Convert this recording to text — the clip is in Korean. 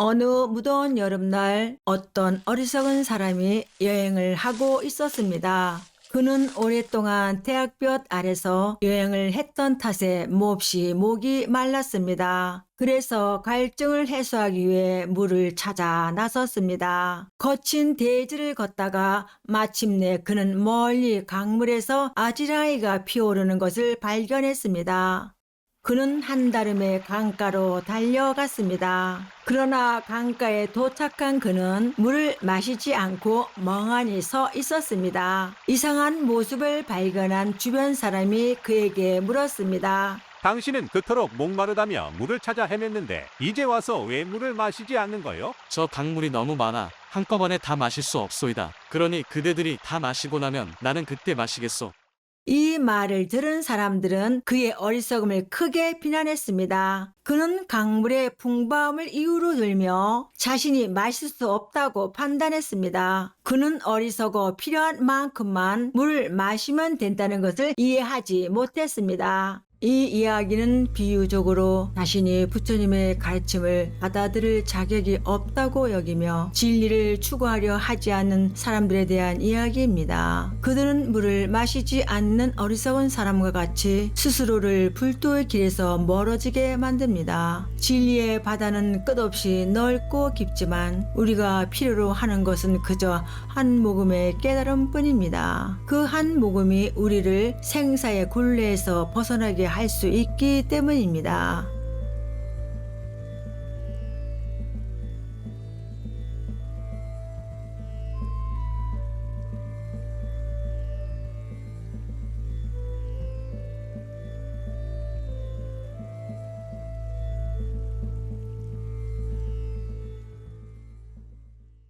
어느 무더운 여름날 어떤 어리석은 사람이 여행을 하고 있었습니다. 그는 오랫동안 대학볕 아래서 여행을 했던 탓에 몹시 목이 말랐습니다. 그래서 갈증을 해소하기 위해 물을 찾아 나섰습니다. 거친 대지를 걷다가 마침내 그는 멀리 강물에서 아지라이가 피오르는 것을 발견했습니다. 그는 한달음에 강가로 달려갔습니다. 그러나 강가에 도착한 그는 물을 마시지 않고 멍하니 서 있었습니다. 이상한 모습을 발견한 주변 사람이 그에게 물었습니다. 당신은 그토록 목마르다며 물을 찾아 헤맸는데 이제 와서 왜 물을 마시지 않는 거요? 저 강물이 너무 많아 한꺼번에 다 마실 수 없소이다. 그러니 그대들이 다 마시고 나면 나는 그때 마시겠소. 이 말을 들은 사람들은 그의 어리석음을 크게 비난했습니다. 그는 강물의 풍부함을 이유로 들며 자신이 마실 수 없다고 판단했습니다. 그는 어리석어 필요한 만큼만 물을 마시면 된다는 것을 이해하지 못했습니다. 이 이야기는 비유적으로 자신이 부처님의 가르침을 받아들일 자격이 없다고 여기며 진리를 추구하려 하지 않는 사람들에 대한 이야기입니다. 그들은 물을 마시지 않는 어리석은 사람과 같이 스스로를 불도의 길에서 멀어지게 만듭니다. 진리의 바다는 끝없이 넓고 깊지만 우리가 필요로 하는 것은 그저 한 모금의 깨달음 뿐입니다. 그 한 모금이 우리를 생사의 굴레에서 벗어나게 할 수 있기 때문입니다.